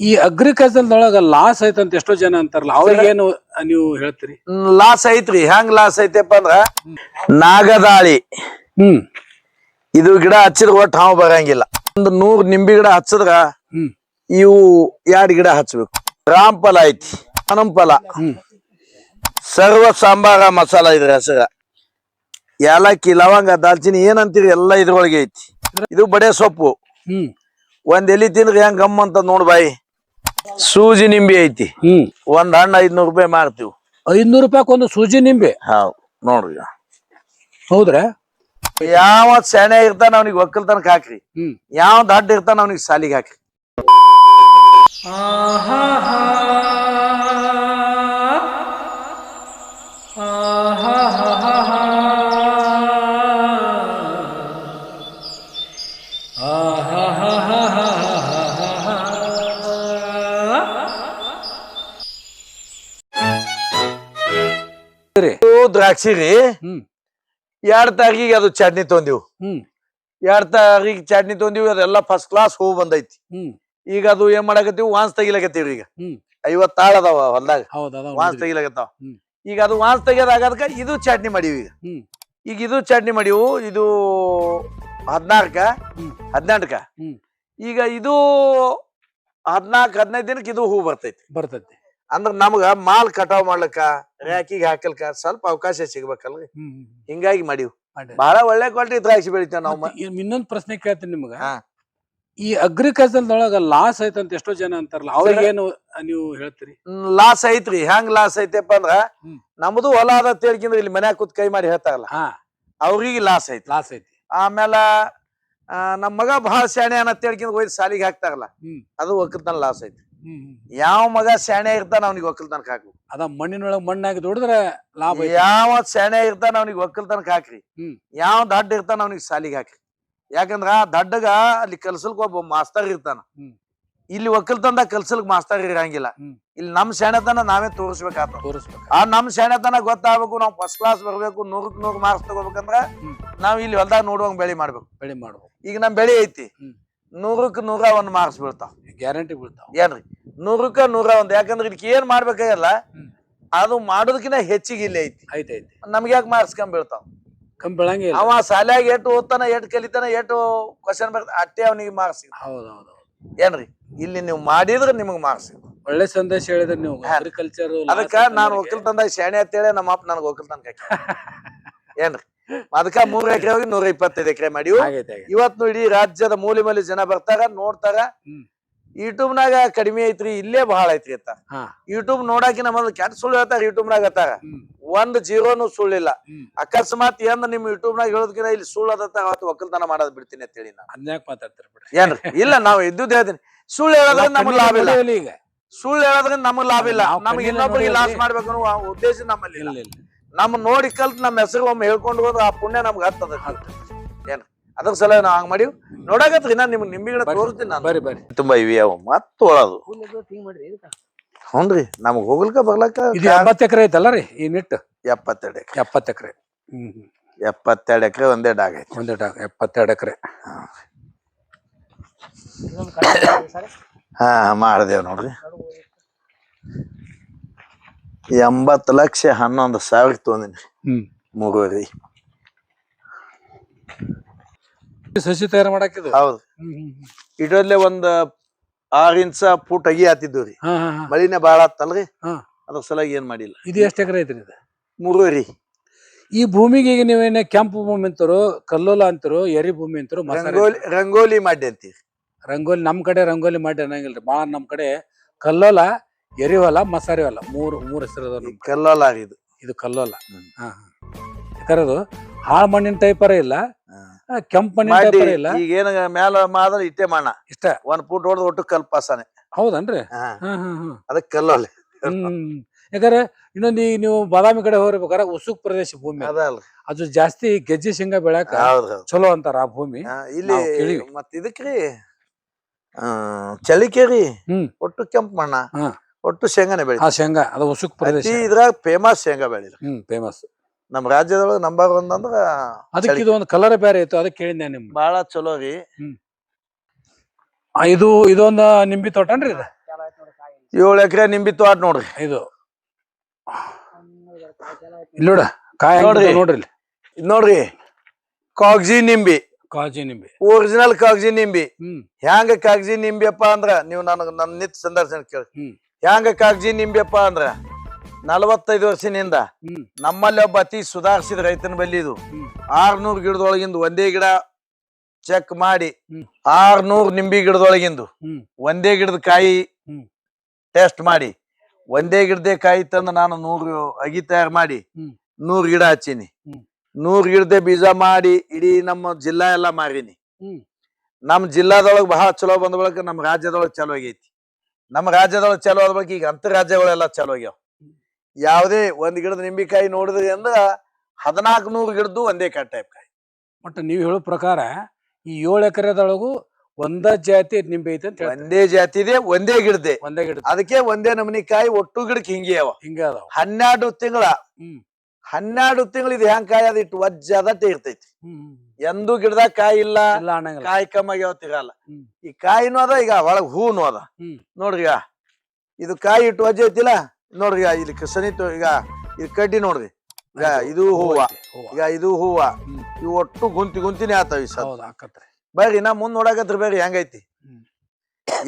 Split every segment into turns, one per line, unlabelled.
ಈ ಅಗ್ರಿಕಲ್ಚರ್ ಒಳಗ ಲಾಸ್ ಐತಂತ ಎಷ್ಟೋ ಜನ ಅಂತಾರಲ್ಲ ಅವ್ರಿಗೇನು ನೀವು ಹೇಳ್ತೀರಿ?
ಲಾಸ್ ಐತ್ರಿ. ಹೆಂಗ್ ಲಾಸ್ ಐತೆಪ್ಪ ಅಂದ್ರ ನಾಗದಾಳಿ.
ಹ್ಮ್.
ಇದು ಗಿಡ ಹಚ್ಚಿದ್ರ ಒಟ್ಟು ಹಾವು ಬರಂಗಿಲ್ಲ. ಒಂದು ನೂರ್ ನಿಂಬಿ ಗಿಡ ಹಚ್ಚದ್ರ
ಹ್ಮ್.
ಇವು ಎರಡ್ ಗಿಡ ಹಚ್ಬೇಕು? ರಾಮ್ಫಲ ಐತಿ ಹನಂಫಲ
ಫಲ
ಸರ್ವ ಸಾಂಬಾರ ಮಸಾಲ ಇದ್ರ ಹೆಸರ. ಏಲಕ್ಕಿ ಲವಂಗ ದಾಲ್ಚಿನಿ ಏನಂತೀರಿ ಎಲ್ಲ ಇದ್ರೊಳಗೆ ಐತಿ. ಇದು ಬಡೆ ಸೊಪ್ಪು.
ಹ್ಮ್.
ಒಂದ್ ಎಲಿ ತಿಂದ್ರೆ ಹೆಂಗ್ ಗಮ್ ಅಂತ ನೋಡ್ ಬಾಯಿ. ಸೂಜಿ ನಿಂಬೆ ಐತಿ.
ಹ್ಮ್.
ಒಂದ್ ಹಣ್ಣು ಐದ್ನೂರ್ ರೂಪಾಯಿ ಮಾರ್ತೀವಿ.
ಐದ್ನೂರು ರೂಪಾಯಿ ಒಂದು ಸೂಜಿ ನಿಂಬೆ?
ಹೌದು ನೋಡ್ರಿ.
ಹೌದ್ರಾ?
ಯಾವ ಸೆಣೆ ಇರ್ತಾನ ಅವ್ನಿಗೆ ಒಕ್ಕಲ್ತನಕ್ ಹಾಕ್ರಿ.
ಹ್ಮ್.
ಯಾವ ದಡ್ಡ ಇರ್ತಾನ ಅವ್ನಿಗೆ ಸಾಲಿಗೆ ಹಾಕ್ರಿ.
ಸರಿ
ಇವು ದ್ರಾಕ್ಷಿ ರೀ
ಹ್ಮ್.
ಎರಡ್ ತಾರೀಕಿಗೆ ಅದು ಚಟ್ನಿ ತೊಂದಿವು.
ಹ್ಮ್.
ಎರಡ್ ತಾರೀಕಿಗೆ ಚಟ್ನಿ ತೊಂದಿವಿ ಅದೆಲ್ಲ ಫಸ್ಟ್ ಕ್ಲಾಸ್ ಹೂ ಬಂದೈತಿ.
ಹ್ಮ್.
ಈಗ ಅದು ಏನ್ ಮಾಡಕತ್ತೀವಿ? ವಾನ್ಸ್ ತೆಗಿಲಕತ್ತೀವ್ರಿ ಈಗ.
ಹ್ಮ್.
ಐವತ್ ತಾಳ ಅದಾವ ಹೊಲ್ದಾಗ.
ಹೌದ್ ಅದಾವ್
ವಾನ್ಸ್
ನೋಡ್ರಿ.
ತೆಗಿಲಕತ್ತಾವ.
ಹ್ಮ್.
ಈಗ ಅದು ವಾನ್ಸ್ ತೆಗಿಯೋದಾಗದಕ್ಕ ಇದು ಚಟ್ನಿ ಮಾಡೀವಿ ಈಗ.
ಹ್ಮ್.
ಈಗ ಇದು ಚಟ್ನಿ ಮಾಡೀವು ಇದು ಹದ್ನಾಲ್ಕ
ಹ್ಮ್.
ಹದಿನೆಂಟಕ.
ಹ್ಮ್.
ಈಗ ಇದು ಹದ್ನಾಲ್ಕ ಹದಿನೈದು ದಿನಕ್ಕೆ ಇದು ಹೂ ಬರ್ತೈತಿ.
ಬರ್ತೈತಿ.
ಅಂದ್ರ ನಮ್ಗ ಮಾಲ್ ಕಟಾವ್ ಮಾಡ್ಲಕ್ಕ ರ್ಯಾಕಿಗೆ ಹಾಕಲ್ಕ ಸ್ವಲ್ಪ ಅವಕಾಶ ಸಿಗ್ಬೇಕಲ್ರಿ. ಹಿಂಗಾಗಿ ಮಾಡಿವ್.
ಮಾಡಿ.
ಬಹಳ ಒಳ್ಳೆ ಕ್ವಾಲಿಟಿ ದ್ರಾಕ್ಷಿ ಬೆಳಿತೇವೆ ನಾವು
ಇನ್ನೊಂದು ಪ್ರಶ್ನೆ ಕೇಳ್ತೀನಿ ನಿಮ್ಗ. ಈ ಅಗ್ರಿಕಲ್ಚರ್ ಒಳಗ ಲಾಸ್ ಐತಂತ ಎಷ್ಟೋ ಜನ ಅಂತಾರಲ್ಲ ಅವ್ರಿಗೇನು ನೀವು ಹೇಳ್ತೀರಿ?
ಲಾಸ್ ಐತ್ರಿ. ಹೆಂಗ್ ಲಾಸ್ ಐತೆಪ್ಪ ಅಂದ್ರ. ನಮ್ದು ಹೊಲ ಅದ ತೇಳ್ಕಿಂದ್ರ ಇಲ್ಲಿ ಮನ್ಯಾಗ ಕೂತ್ ಕೈ ಮಾಡಿ ಹೇಳ್ತಾರಲ್ಲ. ಅವ್ರಿಗೆ ಲಾಸ್ ಐತಿ
ಲಾಸ್ ಐತಿ.
ಆಮೇಲ ನಮ್ಮ ನಮ್ ಮಗ ಬಹಳ ಶಾಣೆ ಅನ್ನ ತೇಳ್ಕಿಂದ್ರ ಒಯ್ದು ಸಾಲಿಗೆ ಹಾಕ್ತಾರಲ್ಲ. ಅದು ಒಕ್ಕಲ್ತನ ಲಾಸ್ ಐತಿ. ಯಾವ ಮಗ ಸ್ಯಾಣೆ ಇರ್ತಾನ ಅವ್ನಿಗೆ ಒಕ್ಕಲ್ತನಕ್ ಹಾಕು
ಅದ ಮಣ್ಣಿನೊಳಗ ಮಣ್ಣಾಗಿ ದುಡಿದ್ರೆ ಲಾಭ
ಯಾವ ಸ್ಯಾಣೆ ಇರ್ತಾನ ಅವ್ನಿಗೆ ಒಕ್ಕಲ್ತನಕ್ ಹಾಕ್ರಿ. ಯಾವ ದಡ್ಡ ಇರ್ತಾನ ಅವ್ನಿಗೆ ಸಾಲಿಗೆ ಹಾಕ್ರಿ. ಯಾಕಂದ್ರ ಆ ದಡ್ಡಗ ಅಲ್ಲಿ ಕಲ್ಸಲ್ಕ್ ಒಬ್ಬ ಮಾಸ್ತರ್ ಇರ್ತಾನ. ಇಲ್ಲಿ ಒಕ್ಕಲ್ತನದಾಗ ಕಲ್ಸಲ್ಕ್ ಮಾಸ್ತರ್ ಇರಂಗಿಲ್ಲ. ಇಲ್ಲಿ ನಮ್ ಸೆಣೆತನ ನಾವೇ ತೋರಿಸ್ಬೇಕಾತ.
ತೋರಿಸ್ಬೇಕು.
ಆ ನಮ್ ಸೆಣೆತನ ಗೊತ್ತಾಗ್ಬೇಕು ನಾವು ಫಸ್ಟ್ ಕ್ಲಾಸ್ ಬರ್ಬೇಕು ನೂರಕ್ ನೂರ್ ಮಾರ್ಕ್ಸ್ ತಗೋಬೇಕಂದ್ರ. ನಾವ್ ಇಲ್ಲಿ ಹೊಲ್ದಾಗ ನೋಡುವಂಗ್ ಬೆಳಿ ಮಾಡ್ಬೇಕು.
ಬೆಳಿ ಮಾಡ್ಬೇಕು.
ಈಗ ನಮ್ ಬೆಳಿ ಐತಿ.
ಹ್ಮ್.
ನೂರಕ್ ನೂರ ಒಂದು ಮಾರ್ಕ್ಸ್ ಬೀಳ್ತಾವ.
ಗ್ಯಾರಂಟಿ ಬೀಳ್ತಾವ.
ಏನ್ರಿ? ನೂರಕ್ಕ ನೂರ ಒಂದು. ಯಾಕಂದ್ರೆ ಇದಕ್ಕೆ ಏನ್ ಮಾಡ್ಬೇಕಾಗಲ್ಲ? ಅದು ಮಾಡೋದಕ್ಕಿಂತ ಹೆಚ್ಚಿಗೆ ಇಲ್ಲಿ ಐತಿ.
ಐತೆ ಐತಿ.
ನಮ್ಗೆ ಯಾಕೆ ಮಾರ್ಕ್ಸ್ ಕಮ್ಮಿ ಬೀಳ್ತಾವ?
ಕಮ್ಮಿ
ಅವ ಶಾಲ್ಯಾಗ ಎಷ್ಟು ಓದ್ತಾನ ಎಷ್ಟು ಕಲಿತಾನ ಎಷ್ಟು ಕ್ವಶನ್ ಬರ್ತ ಅಟ್ಟೆ ಅವನಿಗೆ ಮಾರ್ಕ್ಸ್
ಹೌದು ಹೌದು.
ಏನ್ರಿ? ಇಲ್ಲಿ ನೀವು ಮಾಡಿದ್ರೆ ನಿಮಗ್ ಮಾರ್ಕ್ಸ್
ಒಳ್ಳೆ ಸಂದೇಶ ಹೇಳಿದ್ರೆ ನೀವು. ಅಗ್ರಿಕಲ್ಚರ್
ಅದಕ್ಕ ನಾನು ಒಕ್ಕಲ್ತನದಾಗ ಶಾಣೆ ಅಂತೇಳಿ ನಮ್ಮ ಅಪ್ಪ ನನಗೆ ಒಕ್ಕಲ್ತನ ಏನ್ರಿ? ಅದಕ್ಕ ಮೂರ್ ಎಕರೆ ಹೋಗಿ ನೂರ ಇಪ್ಪತ್ತೈದು ಎಕರೆ
ಮಾಡಿ.
ಇವತ್ತು ಇಡೀ ರಾಜ್ಯದ ಮೂಲೆ ಮೂಲೆ ಜನ ಬರ್ತಾರ ನೋಡ್ತಾರ. ಯೂಟ್ಯೂಬ್ ನಾಗ ಕಡಿಮೆ ಐತ್ರಿ ಇಲ್ಲೇ ಬಹಳ ಐತ್ರಿ ಅಂತ. ಯೂಟ್ಯೂಬ್ ನೋಡಾಕಿ ನಮ್ಮದು ಕೆಟ್ಟ ಸುಳ್ಳು ಹೇಳ್ತಾರ ಯೂಟ್ಯೂಬ್ ನಾಗ ಒಂದ್ ಜೀರೋನು ಸುಳ್ಳಿಲ್ಲ. ಅಕಸ್ಮಾತ್ ಏನ್ ನಿಮ್ ಯೂಟ್ಯೂಬ್ ನಾಗ ಹೇಳೋದ್ಕಿಂತ ಇಲ್ಲಿ ಸುಳ್ಳು ಅದ ಅವತ್ತು ಒಕ್ಕಲ್ತನ ಮಾಡೋದ್ ಬಿಡ್ತೀನಿ ನಾನು.
ಅದ್ನ್ಯಾಕ್ ಮಾತಾಡ್ತೀರಿ ಬಿಡ್ರಿ.
ಏನ್ರಿ? ಇಲ್ಲ ನಾವು ಇದ್ದುದ್ ಹೇಳ್ತೀನಿ. ಸುಳ್ಳು ಹೇಳೋದ್ರಿಂದ ನಮಗ್ ಲಾಭ ಇಲ್ಲ.
ಈಗ.
ಸುಳ್ಳು ಹೇಳೋದ್ರಿಂದ ನಮಗ್ ಲಾಭ ಇಲ್ಲ. ನಮ್ಗೆ ಇನ್ನೊಬ್ಬರಿಗೆ ಲಾಸ್. ಮಾಡ್ಬೇಕು ಅನ್ನೋ ಉದ್ದೇಶ ನಮ್ಮಲ್ಲಿ ಇಲ್ಲ.
ಇಲ್ಲ ಇಲ್ಲ
ನಮ್ ನೋಡಿ ಕಲ್ತ್ ನಮ್ಮ ಹೆಸರು ಒಮ್ಮೆ ಹೇಳ್ಕೊಂಡು ಹೋದ್ರೆ ಆ ಪುಣ್ಯ ನಮ್ಗೆ ಹತ್ತದ ಏನು? ಅದ್ರ ಸಲ ನಾವು ಹಂಗ್ ಮಾಡಿವ್? ನೋಡಾಕತ್ರಿ ನಾನು ನಿಮ್ಗೆ ನಿಂಬಿ ಗಿಡ ತೋರಿಸ್ತೀನಿ ನಾನು.
ಬರ್ರಿ ಬರಿ
ತುಂಬಾ ಇವಿ ಅವ ಮತ್ತ ಒಳದು. ಹ್ಞೂನ್ರಿ ನಮ್ಗೆ ಹೋಗ್ಲಿಕ್ಕ ಬರ್ಲಕ್ಕ
ಇದು ಎಂಬತ್ತು ಎಕರೆ ಐತಲ್ಲ ರೀ ಈ ನಿಟ್ಟು
ಎಪ್ಪತ್ತೆರಡು ಎಕರೆ.
ಎಪ್ಪತ್ತು ಎಕರೆ. ಹ್ಮ್ ಹ್ಮ್.
ಎಪ್ಪತ್ತೆರಡು ಎಕರೆ ಒಂದೇ ಡಾಗ್ ಐತಿ.
ಒಂದೇ ಡಾಗ್ ಎಪ್ಪತ್ತೆರಡು ಎಕರೆ.
ಹಾ ಮಾಡ್ದೇವ್ ನೋಡ್ರಿ. ಎಂಬತ್ತು ಲಕ್ಷ ಹನ್ನೊಂದು ಸಾವಿರ ತೊಂದಿನಿ
ಹ್ಮ್. ಸಸಿ ತಯಾರು ಮಾಡಾಕಿದು
ಹೌದು. ಇಡೋದ್ಲೆ ಒಂದ್ ಆರ್ ಇಂಚ ಫೂಟ್ ಅಗಿ ಹಾತಿದ್ವು ರೀ.
ಹಾ ಹಾ ಹಾ.
ಮಳಿನೇ ಬಾಳ ಆತ್ತಲ್ರಿ
ಹಾ.
ಅದ್ರ ಸಲಾಗಿ ಏನ್ ಮಾಡಿಲ್ಲ.
ಇದು ಎಷ್ಟು ಎಕರೆ ಐತ್ರಿ ಇದು?
ಮೂರುವರಿ.
ಈ ಭೂಮಿಗೆ ಈಗ ನೀವೇನ ಕೆಂಪು ಭೂಮಿ ಅಂತಾರೋ ಕಲ್ಲೋಲ ಅಂತಾರೋ ಎರಿ ಭೂಮಿ ಅಂತಾರೋ
ರಂಗೋಲಿ ರಂಗೋಲಿ ಮಾಡಿ ಅಂತೀವಿ.
ರಂಗೋಲಿ ನಮ್ ಕಡೆ ರಂಗೋಲಿ ಮಾಡಿ ಅನ್ನಂಗಿಲ್ರಿ. ಭಾಳ ನಮ್ ಕಡೆ ಕಲ್ಲೋಲ ಎರಿ ಹೊಲ ಮಸಾರಿ ಹೊಲ ಮೂರು ಮೂರು ಹೆಸರು.
ಕಲ್ಲೋಲ ಇದು.
ಇದು ಕಲ್ಲೋಲ. ಹಾ ಯಾಕಂದ್ರೆ ಹಾಳ್ ಮಣ್ಣಿನ ಟೈಪರ ಇಲ್ಲ ಕೆಂಪು ಮಣ್ಣಿನ ಟೈಪರ ಇಲ್ಲ.
ಈಗ ಏನ ಮ್ಯಾಲ ಮಾದ್ರ ಇಟ್ಟೆ ಮಣ್ಣ.
ಇಷ್ಟ.
ಒಂದ್ ಫೂಟ್ ಹೊಡೆದ್ ಒಟ್ಟು ಕಲ್ಪಾಸನೆ
ಹೌದನ್ರಿ?
ಅದಕ್ಕೆ ಕಲ್ಲೋಲೆ.
ಯಾಕಂದ್ರೆ ಇನ್ನೊಂದು ಈಗ ನೀವು ಬಾದಾಮಿ ಕಡೆ ಹೋಗ್ಬೇಕಾದ್ರೆ ಉಸುಕ್ ಪ್ರದೇಶ ಭೂಮಿ ಅದು. ಜಾಸ್ತಿ ಗೆಜ್ಜೆ ಶೇಂಗಾ ಬೆಳ್ಯಾಕ
ಹೌದ್
ಚಲೋ ಅಂತಾರ ಆ ಭೂಮಿ.
ಇಲ್ಲಿ ಮತ್ತ ಇದಕ್ರಿ ಚಳಿಕೇರಿ
ಹ್ಮ್.
ಒಟ್ಟು ಕೆಂಪು ಮಣ್ಣ.
ಹಾ.
ಒಟ್ಟು ಶೇಂಗಾನೇ ಬೆಳಿ
ಆ ಶೇಂಗಾ. ಅದು ಉಸುಕ್ ಪ್ರದೇಶ.
ಇದ್ರಾಗ ಫೇಮಸ್ ಶೇಂಗಾ ಬೆಳೆ
ಹ್ಮ್ ಫೇಮಸ್
ನಮ್ ರಾಜ್ಯದೊಳಗ ನಂಬರ್ ಒಂದ್ ಅಂದ್ರ
ಅದಕ್ಕೆ. ಇದು ಒಂದು ಕಲರ್ ಬೇರೆ ಇತ್ತು ಅದಕ್ಕೆ ಕೇಳಿದ್ದೆ ನಿಮ್
ಬಹಳ ಚಲೋ ರೀ.
ಇದು ಇದೊಂದು ನಿಂಬಿ ತೋಟನ್ರಿ ಇದು?
ಏಳು ಎಕರೆ ನಿಂಬಿ ತೋಟ ನೋಡ್ರಿ.
ಇದು. ಇಲ್ಲಿ ನೋಡ ಕಾಯಿ
ನೋಡ್ರಿ.
ನೋಡ್ರಿ ನೋಡ್ರಿ.
ನಿಂಬಿ ಕಾಗ್ಜಿ ನಿಂಬಿ.
ಕಾಜಿ ನಿಂಬೆ.
ಒರಿಜಿನಲ್ ಕಾಗ್ಜಿ ನಿಂಬಿ.
ಹ್ಮ್.
ಹ್ಯಾಂಗ ಕಾಗ್ಜಿ ನಿಂಬಿಯಪ್ಪ ಅಂದ್ರ ನೀವು ನನಗ ನನ್ನ ನಿತ್ ಸಂದರ್ಶನ ಕೇಳಿ.
ಹ್ಮ್
ಹ್ಯಾಂಗ ನಿಂಬೆಪ್ಪ ಅಂದ್ರ? ನಲವತ್ತೈದು ವರ್ಷದಿಂದ
ಹ್ಮ್.
ನಮ್ಮಲ್ಲಿ ಒಬ್ಬ ಅತಿ ಸುಧಾರಿಸಿದ ರೈತನ ಬಲ್ಲಿ ಇದು.
ಹ್ಮ್.
ಆರ್ನೂರ್ ಗಿಡದೊಳಗಿಂದು ಒಂದೇ ಗಿಡ ಚೆಕ್ ಮಾಡಿ
ಹ್ಮ್.
ಆರ್ನೂರ್ ನಿಂಬಿ ಗಿಡದೊಳಗಿಂದು
ಹ್ಮ್.
ಒಂದೇ ಗಿಡದ ಕಾಯಿ
ಹ್ಮ್.
ಟೆಸ್ಟ್ ಮಾಡಿ. ಒಂದೇ ಗಿಡದೇ ಕಾಯಿ ತಂದು ನಾನು ನೂರು ಅಗಿ ತಯಾರು ಮಾಡಿ
ಹ್ಮ್.
ನೂರ್ ಗಿಡ ಹಚ್ಚೀನಿ.
ಹ್ಮ್.
ನೂರ್ ಗಿಡದೇ ಬೀಜ ಮಾಡಿ ಇಡೀ ನಮ್ಮ ಜಿಲ್ಲಾ ಎಲ್ಲಾ ಮಾರೀನಿ.
ಹ್ಮ್.
ನಮ್ಮ ಜಿಲ್ಲಾದೊಳಗೆ ಬಹಳ ಚಲೋ ಬಂದ ಬಳಿಕ ನಮ್ಮ ರಾಜ್ಯದೊಳಗೆ ಚಲೋ ಆಗೈತಿ. ನಮ್ಮ ರಾಜ್ಯದೊಳಗೆ ಚಲೋ ಆದ ಬಳಿಕ ಈಗ ಅಂತರಾಜ್ಯಗಳೆಲ್ಲ ಚಲೋ ಆಗ್ಯಾವ. ಯಾವುದೇ ಒಂದ್ ಗಿಡದ ನಿಂಬಿಕಾಯಿ ನೋಡಿದ್ರಿ ಅಂದ್ರ ಹದಿನಾಲ್ಕು ನೂರು ಗಿಡದ್ದು ಒಂದೇ ಕಾಯಿ ಟೈಪ್ ಕಾಯಿ.
ಬಟ್ ನೀವು ಹೇಳೋ ಪ್ರಕಾರ ಈ ಏಳು ಎಕರೆದೊಳಗು ಒಂದ ಜಾತಿ ನಿಂಬೆ ಐತೆ ಅಂತ ಹೇಳ್ತಾರೆ.
ಒಂದೇ ಜಾತಿದೆ ಒಂದೇ ಗಿಡದೆ
ಒಂದೇ ಗಿಡ
ಅದಕ್ಕೆ ಒಂದೇ ನಮನಿ ಕಾಯಿ ಒಟ್ಟು ಗಿಡಕ್ಕೆ ಹಿಂಗೆ ಅವ.
ಹಿಂಗ ಅದಾವ.
ಹನ್ನೆರಡು ತಿಂಗಳ
ಹ್ಮ್.
ಹನ್ನೆರಡು ತಿಂಗಳು ಇದು ಹೆಂಗ್ ಕಾಯಿ ಅದಿಟ್ಟು ವಜ್ಜದ ವಜ್ಜದಟ್ಟೆ ಇರ್ತೈತಿ. ಎಂದೂ ಗಿಡದಾಗ ಕಾಯಿ ಇಲ್ಲ ಕಾಯಿ ಕಮ್ಮಾಗಿ ಯಾವತ್ತಿರಲ್ಲ
ಹ್ಮ್.
ಈ ಕಾಯಿನೂ ಅದ ಈಗ ಒಳಗ್ ಹೂನು ಅದ. ನೋಡ್ರಿ ಇದು ಕಾಯಿ ಇಟ್ಟು ವಜ್ಜೆ ಐತಿಲ್ಲ? ನೋಡ್ರಿ ಇಲ್ಲಿ ಸನಿತು ಈಗ ಇದು ಕಡ್ಡಿ ನೋಡ್ರಿ. ಈಗ ಇದು ಹೂವ. ಈಗ ಇದು ಹೂವ. ಇವು ಒಟ್ಟು ಗುಂತಿ ಗುಂತಿನೇ ಆತಾವ ಈ
ಹಾಕತ್ರಿ
ಬರ್ರಿ ನಾ ಮುಂದ್ ನೋಡಕತ್ರಿ ಬರ್ರಿ ಹೆಂಗೈತಿ.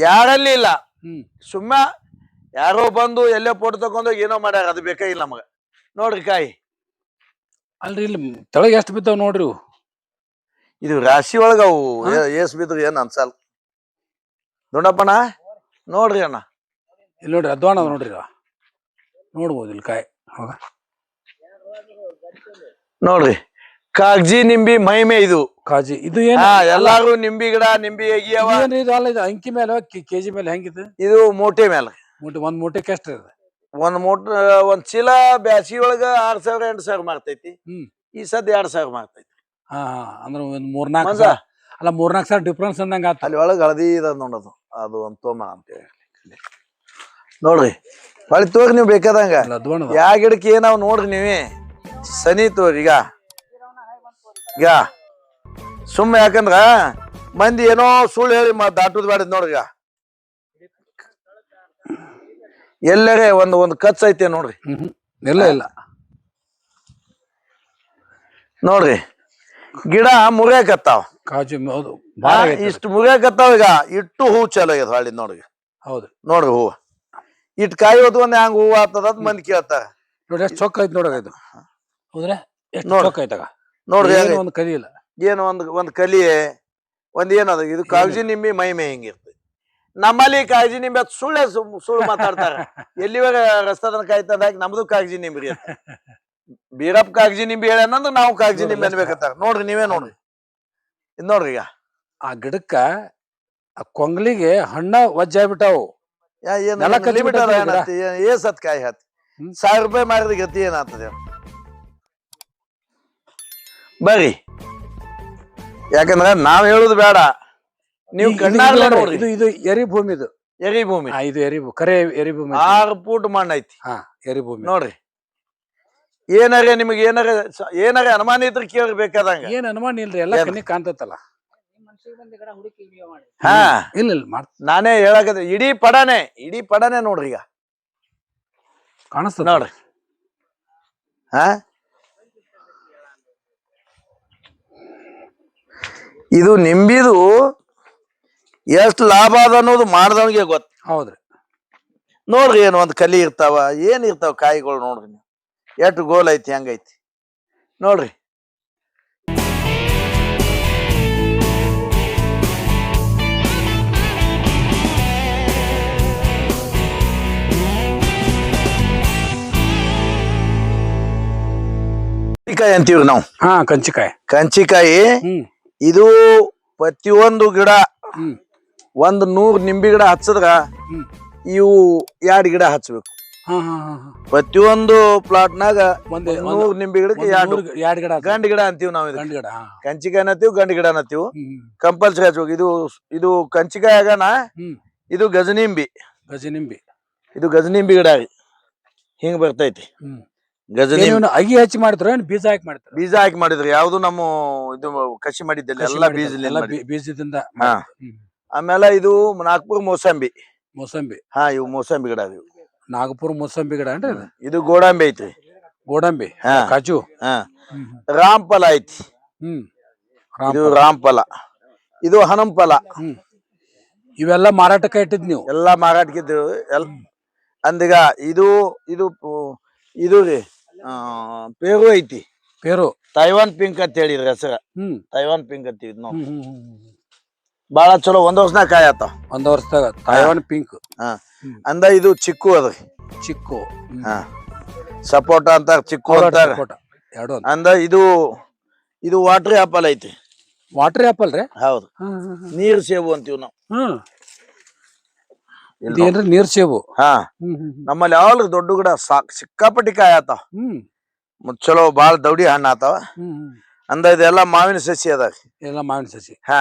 ಯಾರಲ್ಲಿ ಇಲ್ಲ. ಸುಮ್ಮ ಯಾರೋ ಬಂದು ಎಲ್ಲೇ ಫೋಟೋ ತಗೊಂಡೋಗಿ ಏನೋ ಮಾಡ್ಯಾರ ಅದು ಬೇಕಾಗಿಲ್ಲ ನಮಗ. ನೋಡ್ರಿ ಕಾಯಿ.
ಅಲ್ರಿ ಇಲ್ಲಿ ತಳಗ ಎಷ್ಟು ಬಿದ್ದಾವ ನೋಡ್ರಿ ಇವು.
ಇದು ರಾಶಿ ಒಳಗ ಅವು. ಏಸ್ ಬಿದ್ರು ಏನ್ ಅನ್ಸಲ್ ದೊಡ್ಡಪ್ಪಣ ನೋಡ್ರಿ ಅಣ್ಣ.
ಇಲ್ಲಿ ನೋಡ್ರಿ ಅದ್ವಾಣ ಅದ ನೋಡ್ರಿ ಇವ. ನೋಡ್ಬೋದು ಇಲ್ಲಿ ಕಾಯಿ ಹೌದ
ನೋಡ್ರಿ ಕಾಗಜಿ ನಿಂಬಿ ಮಹಿಮೆ ಇದು.
ಕಾಜಿ ಇದು ಏನು?
ಹಾ ಎಲ್ಲಾರು ನಿಂಬಿ ಗಿಡ ನಿಂಬಿ ಎಗಿಯವ
ಇದು ಅಲ್ಲ ಇದು ಅಂಕಿ ಮೇಲೆ ಕೆಜಿ ಮೇಲೆ ಹೆಂಗಿದು
ಇದು ಮೂಟೆ ಮೇಲೆ.
ಮೂಟೆ ಒಂದ್ ಮೂಟೆ ಕೆಸ್ಟ್ ಇದೆ
ಒಂದ್ ಮೂಟ ಒಂದ್ ಚೀಲ ಬ್ಯಾಸಿ ಒಳಗ ಆರ್ ಸಾವಿರ ಎಂಟ್ ಸಾವಿರ ಮಾರ್ತೈತಿ.
ಹ್ಮ್.
ಈ ಸದ್ ಎರಡ್ ಸಾವಿರ ಮಾರ್ತೈತಿ.
ಹಾ ಹಾ. ಅಂದ್ರೆ ಒಂದ್ ಮೂರ್ನಾಲ್ಕು
ಮಂಜ.
ಸಾವಿರ ಅಲ್ಲ ಮೂರ್ನಾಲ್ಕು ಸಾವಿರ ಡಿಫ್ರೆನ್ಸ್ ಅಂದಂಗ ಆತ.
ಅಲ್ಲಿ ಒಳಗ ಹಳದಿ ಇದ ನೋಡೋದು. ಅದು ಒಂದ್ ತೋಮ ಅಂತ ಹೇಳಿ. ನೋಡ್ರಿ ಹೊಳಿ ತೋರಿ ನೀವು ಬೇಕಾದಂಗ.
ಅಲ್ಲ
ಯಾ ಗಿಡಕ್ಕೆ ಏನಾವ್ ನೋಡ್ರಿ ನೀವೇ? ಸನಿ ತೋರಿ ಈಗ. ಈಗ. ಸುಮ್ಮ ಯಾಕಂದ್ರ ಮಂದಿ ಏನೋ ಸುಳ್ಳು ಹೇಳಿ ಮ ದಾಟುದ್ ಮಾಡಿದ್ ನೋಡ್ರಿ ಈಗ. ಎಲ್ಲರೇ ಒಂದು ಒಂದು ಕಚ್ ಐತೆ ನೋಡ್ರಿ.
ಇಲ್ಲ ಇಲ್ಲ.
ನೋಡ್ರಿ ಗಿಡ ಮುರಿಯಕತ್ತಾವ
ಕಾಜು ಹೌದು.
ಇಷ್ಟು ಮುರಿಯಕತ್ತಾವ ಈಗ ಇಟ್ಟು ಹೂ ಚಲೋ ಆಗ್ಯದ ಹಳ್ಳಿ ನೋಡ್ರಿ.
ಹೌದು.
ನೋಡ್ರಿ ಹೂವು. ಇಟ್ ಕಾಯಿ ಒಂದ್ ಹ್ಯಾಂಗ ಹೂವು ಆಗ್ತದ ಅಂತ ಮಂದಿ ಕೇಳ್ತಾರ.
ನೋಡಿ ಎಷ್ಟು ಚೊಕ್ಕ ಐತಿ ನೋಡ್ರಿ ಇದು. ಹೌದ್ರೆ ಎಷ್ಟು
ನೋಡು.
ಚೊಕ್ಕ ಐತಾಗ?
ನೋಡ್ರಿ
ಏನು
ಕಲಿ
ಒಂದು ಕಲಿಯಿಲ್ಲ
ಏನು ಒಂದ್ ಒಂದ್ ಕಲಿ ಒಂದ್ ಏನದ ಇದು ಕಾಗಜಿ ಮೈ ಮೇ ಹಿಂಗಿರ್ತದೆ ನಮ್ಮಲ್ಲಿ ಕಾಳಜಿ ನಿಂಬೆ ಅದ್ ಸುಳ್ಳೆ ಸುಳ್ಳು ಮಾತಾಡ್ತಾರೆ. ಎಲ್ಲಿವಾಗ ರಸ್ತಾದ ಕಾಯ್ತದ? ನಮ್ದು ಕಾಗಜಿ ನಿಂಬ್ರಿ. ಬೀರಪ್ಪ ಕಾಗಜಿ ನಿಂಬಿ ಹೇಳನಂದ್ರ ನಾವು ಕಾಗಜಿ ನಿಂಬೆ ಅನ್ಬೇಕಂತಾರ. ನೋಡ್ರಿ ನೀವೇ ನೋಡ್ರಿ. ಇದ್ ನೋಡ್ರಿ ಈಗ.
ಆ ಗಿಡಕ್ಕ ಆ ಕೊಂಗ್ಲಿಗೆ ಹಣ್ಣ ವಜ್ಜಾಗ್ಬಿಟ್ಟಾವು.
ಏನ್
ನೆಲ.
ಏನಂತ? ಏ- ಸತ್ ಕಾಯಿ
ಹತ್ತಿ.
ಸಾವಿರ ರೂಪಾಯಿ ಮಾರಿದ ಗತಿ ಏನಾಗ್ತದೆ? ಬರ್ರಿ. ಯಾಕಂದ್ರೆ ನಾವ್ ಹೇಳುದು ಬೇಡ. ನೀವು
ಇದು-
ಕಣ್ಣಾರ್ಲೆ
ಇದು
ನೋಡ್ರಿ
ಇದು ಇದು ಎರಿ ಭೂಮಿ ಇದು.
ಎರಿ ಭೂಮಿ
ಇದು ಎರಿ ಭೂ- ಕರೆ ಎರಿ ಭೂಮಿ ಐತಿ.
ಆರು ಫೂಟ್ ಮಣ್ಣ್ ಐತಿ.
ಹಾ ಎರಿ ಭೂಮಿ.
ನೋಡ್ರಿ. ಏನಾರ ನಿಮಗೆ ಏನಾರ ಸ- ಏನಾರ ಅನುಮಾನ ಇದ್ರೆ ಕೇಳ್ರಿ ಬೇಕಾದಂಗ.
ಏನ್ ಅನುಮಾನ ಇಲ್ರಿ ಎಲ್ಲ
ಏನ್?
ಕಣ್ಣಿ ಕಾಣ್ತೈತಲ್ಲ.
ಹಾ.
ಇಲ್ಲ ಇಲ್ಲ ಮಾಡ್
ನಾನೇ ಹೇಳಕದ ಇಡೀ ಪಡನೆ ಇಡೀ ಪಡನೆ ನೋಡ್ರಿ ಈಗ.
ಕಾಣಿಸ್ತದ
ನೋಡ್ರಿ. ಹಾ? ಇದು ನಿಂಬಿದು ಎಷ್ಟು ಲಾಭ ಅದ ಅನ್ನೋದು ಮಾಡ್ದವನಿಗೆ ಗೊತ್ತ.
ಹೌದ್ರಿ.
ನೋಡ್ರಿ ಏನು ಒಂದು ಕಲಿ ಇರ್ತಾವ ಏನ್ ಇರ್ತಾವ ಕಾಯಿಗಳು ನೋಡ್ರಿ ನೀವು. ಎಷ್ಟು ಗೋಲ್ ಐತಿ ಹೆಂಗೈತಿ ನೋಡ್ರಿ. ಕಂಚಿಕಾಯಿ ಅಂತೀವ್ರಿ ನಾವು.
ಹಾ ಕಂಚಿಕಾಯಿ.
ಕಂಚಿಕಾಯಿ ಇದು ಪ್ರತಿಯೊಂದು ಗಿಡ ಒಂದ್ ನೂರ್ ನಿಂಬಿ ಗಿಡ ಹಚ್ಚದ್ರ ಇವು ಎರಡ್ ಗಿಡ ಹಚ್ಬೇಕು? ಪ್ರತಿಯೊಂದು ಪ್ಲಾಟ್ನಾಗ
ನಾಗ
ನೂರ್ ನಿಂಬಿ ಗಿಡಕ್ಕೆ ಎರಡು
ಗಿಡ
ಗಂಡ ಗಂಡ್ ಅಂತೀವಿ ನಾವು
ಗಂಡ್
ಕಂಚಿಕಾಯಿ ಅನ್ನತ್ತೀವಿ ಗಂಡ ಗಿಡ ಅನ್ನತ್ತೀವಿ. ಕಂಪಲ್ಸರಿ ಹಚ್ಬೇಕು. ಇದು ಇದು ಕಂಚಿಕಾಯಿ ಆಗನ?
ಹ್ಮ್.
ಇದು ಗಜನಿಂಬಿ.
ಗಜನಿಂಬಿ.
ಇದು ಗಜನಿಂಬಿ ಗಿಡ ಹಿಂಗ್ ಬರ್ತೈತಿ. ಗಜನಿಂಬಿ.
ಅಗಿ ಹಚ್ಚಿ ಮಾಡಿದ್ರ ಬೀಜ ಹಾಕಿ ಮಾಡ್ತಾರ?
ಬೀಜ ಹಾಕಿ ಮಾಡಿದ್ರು. ಯಾವ್ದು ನಮ್ಮ ಇದು ಕಸಿ ಮಾಡಿದ್ದಿಲ್ಲ ಎಲ್ಲಾ
ಬೀಜದಿಂದ.
ಆಮೇಲೆ ಇದು ನಾಗ್ಪುರ್ ಮೋಸಂಬಿ.
ಮೋಸಂಬಿ.
ಹಾ ಇವು ಮೋಸಂಬಿ ಗಿಡ ಇವು
ನಾಗಪುರ ಮೋಸಂಬಿ ಗಿಡ ಏನ್ರಿ ಇದು
ಇದು ಗೋಡಂಬಿ ಐತ್ರಿ.
ಗೋಡಂಬಿ
ಹಾ.
ಕಾಜು?
ಹಾ.
ಹ್ಮ್
ರಾಮ್ಫಲ ಐತಿ
ಹ್ಮ್
ಇದು
ರಾಮ್
ರಾಮ್ಫಲ ಇದು ಹನಂಫಲ
ಹ್ಮ್. ಇವೆಲ್ಲ ಮಾರಾಟಕ್ಕೆ ಇಟ್ಟಿದ್ ನೀವು?
ಎಲ್ಲ ಮಾರಾಟಕ್ಕೆ ಇದ್ದು ಎಲ್ ಅಂದೀಗ ಇದು ಇದು ಪು- ಇದು ರೀ ಆ, ಪೇರು ಐತಿ.
ಪೇರು.
ತೈವಾನ್ ಪಿಂಕ್ ಅಂತ ಹೇಳಿದ್ರಿ ಹೆಸರ.
ಹ್ಮ್.
ತೈವಾನ್ ಪಿಂಕ್ ಅಂತೀವಿ ನಾವು.
ಹ್ಮ್ ಹ್ಮ್ ಹ್ಮ್ ಹ್ಮ್.
ಬಾಳ ಚಲೋ ಒಂದ್ ವರ್ಷದಾಗ ಕಾಯಿ ಆತಾವ
ಒಂದ್ ವರ್ಷದಾಗ ತಾಯ್ವಾನ್ ಪಿಂಕ್
ಹಾ. ಅಂದ ಇದು ಚಿಕ್ಕು ಅದ್ರಿ
ಚಿಕ್ಕು.
ಹಾ. ಸಪೋಟ ಅಂತ ಚಿಕ್ಕು
ಎರಡು
ಅಂದ ಇದು ಇದು ವಾಟರ್ ಆಪಲ್ ಐತಿ.
ವಾಟರ್ ಆಪಲ್ ರೀ?
ಹೌದು. ನೀರ್ ಸೇಬು ಅಂತೀವಿ ನಾವು.
ಹ್ಮ್
ಇಲ್ಲಿ
ಇದೇನ್ರಿ ನೀರ್ ಸೇಬು?
ಹಾ. ನಮ್ಮಲ್ಲಿ ಯಾವಾಗ್ಲೂ ದೊಡ್ಡ ಗಿಡ ಸಾಕ್ ಸಿಕ್ಕಾಪಟ್ಟಿ ಕಾಯಿ ಆತಾವ
ಹ್ಮ್
ಚಲೋ ಬಾಳ ದೌಡಿ ಹಣ್ಣು ಆತಾವ. ಅಂದ ಇದೆಲ್ಲ ಮಾವಿನ ಸಸಿ ಅದ.
ಎಲ್ಲ ಮಾವಿನ ಸಸಿ.
ಹಾ.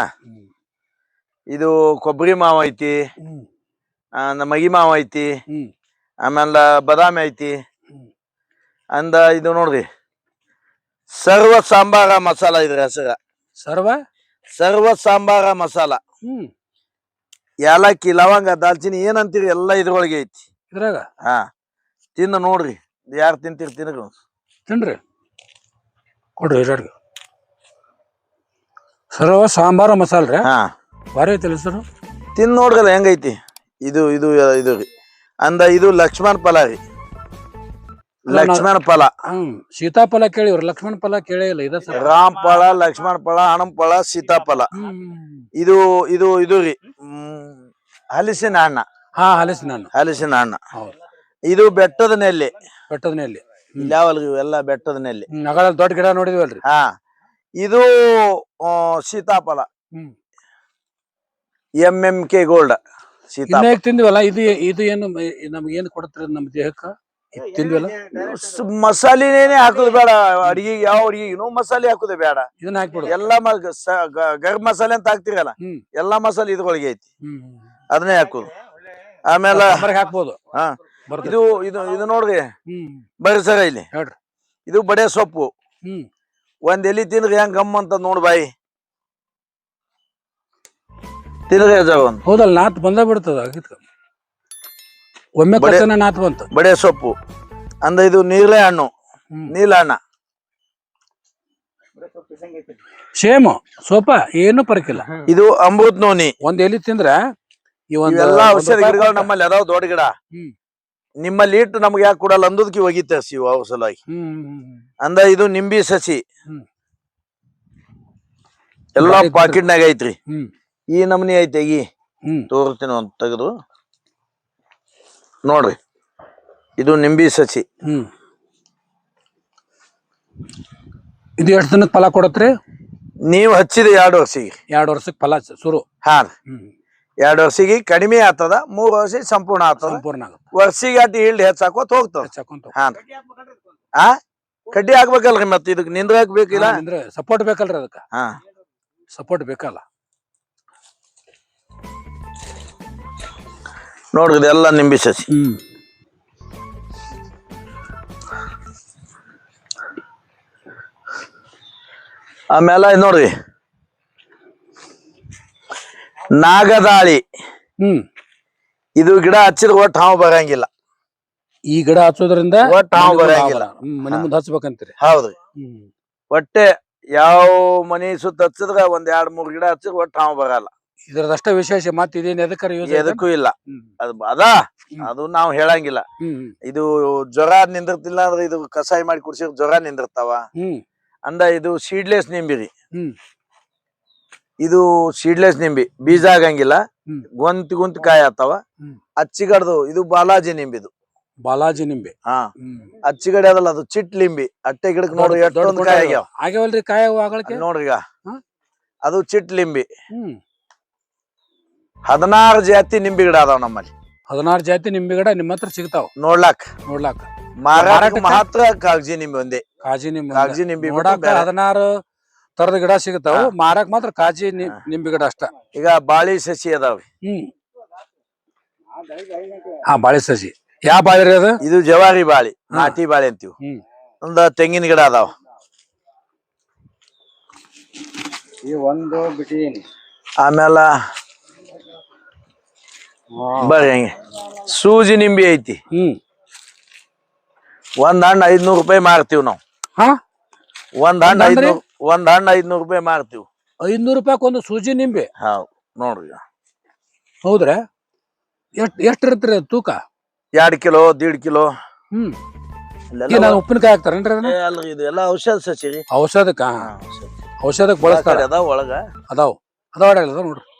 ಇದು ಕೊಬ್ಬರಿ ಮಾವ ಐತಿ ಅಂದ ಮಗಿ ಮಾವ ಐತಿ ಆಮೇಲೆ ಬಾದಾಮಿ ಐತಿ. ಅಂದ ಇದು ನೋಡ್ರಿ ಸರ್ವ ಸಾಂಬಾರ ಮಸಾಲ ಇದ್ರ ಹೆಸರ.
ಸರ್ವ?
ಸರ್ವ ಸಾಂಬಾರ ಮಸಾಲ. ಏಲಕ್ಕಿ ಲವಂಗ ದಾಲ್ಚಿನಿ ಏನಂತೀರಿ ಎಲ್ಲ ಇದ್ರೊಳಗೆ ಐತಿ.
ಇದ್ರಾಗ?
ಹಾ. ತಿನ್ನ ನೋಡ್ರಿ ಯಾರು ತಿಂತೀರಿ ತಿನ್ರಿ.
ತಿನ್ರಿ. ಕೊಡ್ರಿ ಸರ್ವ ಸಾಂಬಾರ ಮಸಾಲ ರೀ?
ಹಾ.
ಭಾರಿ ಐತಲ್ಲ ಸರ್
ತಿಂದ್ ನೋಡ್ರಲ್ಲ ಹೆಂಗೈತಿ? ಇದು ಇದು ಇದು ರೀ. ಅಂದ ಇದು ಲಕ್ಷ್ಮಣ ಫಲ ರೀ. ಲಕ್ಷ್ಮಣ ಫಲ
ಹ್ಮ್ ಸೀತಾಫಲ ಕೇಳಿವ್ರಿ. ಲಕ್ಷ್ಮಣ ಫಲ ಕೇಳೇ ಇಲ್ಲ ಇದ ಸರ್
ರಾಮ್ ಫಲ ಲಕ್ಷ್ಮಣ ಫಲ ಹಣಂ ಫಲ ಸೀತಾಫಲ ಇದು ಇದು ಇದು ರೀ. ಹ್ಮ್, ಹಲಸಿನ ಹಣ್ಣ.
ಹಾ ಹಲಸಿನ ನಾನು
ಹಲಸಿನ ಹಣ್ಣ.
ಹೌದು.
ಇದು ಬೆಟ್ಟದ ನೆಲ್ಲಿ.
ಬೆಟ್ಟದ ನೆಲ್ಲಿ.
ಇಲ್ಲಿ ಯಾವಲ್ರಿ ಇವೆಲ್ಲ ಬೆಟ್ಟದ ನೆಲ್ಲಿ.
ದೊಡ್ಡ ಗಿಡ ನೋಡಿದ್ವಲ್ರಿ.
ಹಾ. ಇದು ಆ, ಸೀತಾಫಲ
ಹ್ಮ್.
ಎಂ ಎಂ ಕೆ ಗೋಲ್ಡ್ ಶೀತ
ಇನ್ನ ತಿಂದಿವಲ್ಲ? ಇದು ಇದು ಏನು ನಮ್ಗೆ ಏನು ಕೊಡುತ್ತೆ ನಮ್ಮ ದೇಹಕ್ಕ? ಇದ್ ತಿಂದ್ವಲ್ಲ?
ಮಸಾಲಿನೇನೆ ಹಾಕೋದು ಬೇಡ. ಅಡಿಗೆ ಯಾವ ಅಡಿಗೆಗೂ ಮಸಾಲೆ ಹಾಕೋದೇ ಬೇಡ.
ಇದನ್ನ ಹಾಕ್ಬಿಡು.
ಎಲ್ಲಾ ಮ- ಸ- ಗ- ಗರಂ ಮಸಾಲೆ ಅಂತ ಹಾಕ್ತಿರಲ್ಲ?
ಹ್ಮ್.
ಎಲ್ಲಾ ಮಸಾಲೆ ಇದ್ರೊಳಗೆ ಐತಿ.
ಹ್ಮ್
ಅದನ್ನೇ ಹಾಕೋದು. ಆಮೇಲೆ
ಸಾಂಬಾರ್ಗ್ ಹಾಕ್ಬೋದು.
ಹಾ.
ಬರ್ತದೆ.
ಇದು ಇದು ಇದು ನೋಡ್ರಿ.
ಹ್ಮ್.
ಬರ್ರಿ ಸರ ಇಲ್ಲಿ.
ಹೇಳ್ರಿ.
ಇದು ಬಡೇ ಸೊಪ್ಪು.
ಹ್ಮ್.
ಒಂದ್ ಎಲಿ ತಿಂದ್ರೆ ಹೆಂಗ್ ಗಮ್ ಅಂತ ನೋಡ್ ಬಾಯಿ. ಒಂದ್.
ಹೌದಲ್ಲ ನಾತ್ ಬಂದ ಬಿಡ್ತದ ಆಗಿತ್ತು ಒಮ್ಮೆ ಕಸನ ನಾತ್ ಬಂತು.
ಬಡೆ ಸೊಪ್ಪು. ಅಂದ ಇದು ನೀಲೆ ಹಣ್ಣು. ನೀಲ ಹಣ್ಣ.
ಸೇಮ್ ಸೋಪ ಏನು ಪರಕಿಲ್ಲ.
ಇದು ಅಮೃತ್ ನೋನಿ.
ಒಂದ್ ಎಲಿ ತಿಂದ್ರೆ
ಇವೆಲ್ಲಾ ಔಷಧಿ ಗಿಡಗಳು ನಮ್ಮಲ್ಲಿ ಅದಾವ ದೊಡ್ಡ ಗಿಡ.
ಹ್ಮ್.
ನಿಮ್ಮಲ್ಲಿ ಇಟ್ಟು ನಮ್ಗೆ ಯಾಕೆ ಕೊಡಲ್ಲ? ಅಂದದಕ್ಕೆ ಒಗಿತ ಸಿವು ಅವ ಸಲುವಾಗಿ. ಅಂದ ಇದು ನಿಂಬಿ ಸಸಿ.
ಎಲ್ಲ
ಎಲ್ಲಾ
ನಾಗ
ಪಾಕೆಟ್ನಾಗ ಐತ್ರಿ.
ಹ್ಮ್.
ಈ ನಮ್ನಿ ಐತೆ ಈ
ಹ್ಮ್.
ತೋರಿಸ್ತೀನಿ ಒಂದ್ ತೆಗೆದು. ನೋಡ್ರಿ ಇದು ನಿಂಬಿ ಸಸಿ.
ಹ್ಮ್. ಇದು ಎಷ್ಟು ದಿನದ ಫಲ ಕೊಡತ್ರಿ?
ನೀವು ಹಚ್ಚಿದ ಎರಡು ವರ್ಷಿಗೆ.
ಎರಡು ವರ್ಷಕ್ಕೆ ಫಲ ಶುರು.
ಹಾ ರೀ.
ಹ್ಮ್.
ಎರಡು ವರ್ಷಿಗೆ ಕಡಿಮೆ ಆಗ್ತದ ಮೂರು ವರ್ಷ ಸಂಪೂರ್ಣ ಆಗ್ತದ.
ಸಂಪೂರ್ಣ ಆಗುತ್ತೆ.
ವರ್ಷಿಗೆ ಅಟ್ ಇಲ್ಡ್ ಹೆಚ್ಚಾಕೋತ ಹೋಗ್ತದ.
ಹಚ್ಚಾಕೊಂತ
ಹಾ ರೀ. ಆ? ಕಡ್ಡಿ ಆಗ್ಬೇಕಲ್ರಿ ಮತ್ತೆ ಇದಕ್? ನಿಂದ್ರ ಹಾಕ್ಬೇಕಿಲ್ಲ
ಅಂದ್ರೆ ಸಪೋರ್ಟ್ ಬೇಕಲ್ರಿ ಅದಕ್ಕೆ.
ಹಾ.
ಸಪೋರ್ಟ್ ಬೇಕಲ್ಲ.
ನೋಡ್ರಿ ಇದೆಲ್ಲ ನಿಂಬೆ ಸಸಿ.
ಹ್ಮ್.
ಆಮೇಲೆ ನೋಡ್ರಿ. ನಾಗದಾಳಿ.
ಹ್ಮ್.
ಇದು ಗಿಡ ಹಚ್ಚಿದ್ರೆ ಒಟ್ಟು ಹಾವು ಬರಂಗಿಲ್ಲ.
ಈ ಗಿಡ ಹಚ್ಚೋದ್ರಿಂದ
ಒಟ್ಟು ಹಾವು ಬರಂಗಿಲ್ಲ.
ಮನೆ ಮುಂದೆ ಹಚ್ಬೇಕಂತೀರಿ.
ಹೌದ್ರಿ.
ಹ್ಮ್.
ಒಟ್ಟೆ ಯಾವ ಮನಿ ಸುತ್ತ ಹಚ್ಚಿದ್ರ ಒಂದ್ ಎರಡ್ ಮೂರ್ ಗಿಡ ಹಚ್ಚಿದ್ರ ಒಟ್ಟು ಹಾವು ಬರಲ್ಲ.
ಇದ್ರದಷ್ಟ ವಿಶೇಷ ಮತ್ತೆ ಇದೇನು ಎದಕ್ಕಾರ ಯೂಸ್
ಎದಕ್ಕೂ ಇಲ್ಲ.
ಹ್ಮ್.
ಅದು ಅದ?
ಹ್ಮ್.
ಅದು ನಾವು ಹೇಳಂಗಿಲ್ಲ.
ಹ್ಮ್ ಹ್ಮ್.
ಇದು ಜ್ವರ ನಿಂದಿರ್ತಿಲ್ಲ ಅಂದ್ರೆ ಇದು ಕಷಾಯ ಮಾಡಿ ಕುಡ್ಸಿದ್ರೆ ಜ್ವರ ನಿಂದಿರ್ತಾವ.
ಹ್ಮ್.
ಅಂದ ಇದು ಸೀಡ್ಲೆಸ್ ನಿಂಬಿರಿ
ಹ್ಮ್.
ಇದು ಸೀಡ್ಲೆಸ್ ನಿಂಬಿ. ಬೀಜ ಆಗಂಗಿಲ್ಲ.
ಹ್ಮ್.
ಗುಂತ ಗೊಂತಿ ಕಾಯಿ ಆತಾವ
ಹ್ಮ್.
ಅಚ್ಚಿಗಡ್ದು ಇದು ಬಾಲಾಜಿ ನಿಂಬಿದು.
ಬಾಲಾಜಿ ನಿಂಬೆ.
ಹಾ.
ಹ್ಮ್.
ಅಚ್ಚಿಗಡೆ ಅದಲ್ಲ ಅದು ಚಿಟ್ ಲಿಂಬಿ ಅಟ್ಟೆ ಗಿಡಕ್ ನೋಡ್ರಿ
ದೊಡ್ಡ-
ಎಷ್ಟೊಂದು ಕಾಯಿ ಆಗ್ಯಾವ.
ಆಗ್ಯಾವಲ್ರಿ ಕಾಯ ಆಗಳಕ್ಕೆ
ಅಲ್ಲ್ ನೋಡ್ರಿ ಈಗ
ಹಾ?
ಅದು ಚಿಟ್ ಲಿಂಬಿ
ಹ್ಮ್.
ಹದಿನಾರು ಜಾತಿ ನಿಂಬೆ ಗಿಡ ಅದಾವ ನಮ್ಮಲ್ಲಿ.
ಹದಿನಾರು ಜಾತಿ ನಿಂಬೆ ಗಿಡ ನಿಮ್ಮ ಹತ್ರ ಸಿಗ್ತಾವ.
ನೋಡ್ಲಾಕ್?
ನೋಡ್ಲಾಕ.
ಮಾರಾಟ
ಮಾರಾಟಕ್ಕ?
ಮಾತ್ರ ಕಾಗಜಿ ನಿಂಬೆ ಒಂದೇ.
ಕಾಜಿ ನಿಂಬೆ
ಕಾಗಜಿ ನಿಂಬೆ ಬಿಟ್ಟು
ನೋಡಾಕ
ಬೇರೆ.
ಹದಿನಾರು ತರದ ಗಿಡ ಸಿಗ್ತಾವ.
ಹಾ.
ಮಾರಕ್ ಮಾತ್ರ ಕಾಜಿ ನಿ- ನಿಂಬೆ ಗಿಡ ಅಷ್ಟ.
ಈಗ ಬಾಳಿ ಸಸಿ ಅದಾವ
ಹ್ಮ್. ಹಾ ಬಾಳೆ ಸಸಿ. ಯಾವ ಬಾಳೆ ರೀ ಅದು?
ಇದು ಜವಾರಿ ಬಾಳಿ ನಾಟಿ ಬಾಳಿ ಅಂತೀವಿ.
ಹ್ಮ್.
ಒಂದ ತೆಂಗಿನ ಗಿಡ ಅದಾವ.
ಈ ಒಂದು ಬಿಟ್ಟಿದೀನಿ.
ಆಮೇಲ ಬರ್ರಿ ಹಂಗೆ. ಸೂಜಿ ನಿಂಬಿ ಐತಿ.
ಹ್ಮ್.
ಒಂದ್ ಹಣ್ಣು ಐದ್ನೂರು ರೂಪಾಯಿ ಮಾರ್ತೀವಿ ನಾವು.
ಹಾ?
ಒಂದ್ ಹಣ್ಣು
ಅಂದ್ರೆ?
ಐದ್ನೂರು ಒಂದ್ ಹಣ್ಣು ಐದ್ನೂರು ರೂಪಾಯಿ ಮಾರ್ತೀವಿ.
ಐದ್ನೂರು ರೂಪಾಯಿ ಒಂದು ಸೂಜಿ ನಿಂಬೆ?
ಹೌದು. ನೋಡ್ರಿ
ಹೌದ್ರೆ? ಎಷ್ಟ್ ಎಷ್ಟ್ ತೂಕ?
ಎರಡ್ ಕಿಲೋ ದೀಡ್ ಕಿಲೋ.
ಹ್ಮ್. ನಾನು ಉಪ್ಪಿನಕಾಯಿ ಹಾಕ್ತಾರೇನ್ರಿ ಅದನ್ನ?
ಏ, ಅಲ್ರಿ ಇದು ಎಲ್ಲ ಔಷಧ ಸಸಿ ರೀ
ಔಷಧಕ್ಕ. ಔಷಧಕ್ಕೆ ಬಳಸ್ತಾರೆ?
ಅದಾವ ಒಳಗ.
ಅದಾವ್. ಅದಾವ ಅದಾವ ನೋಡ್ರಿ.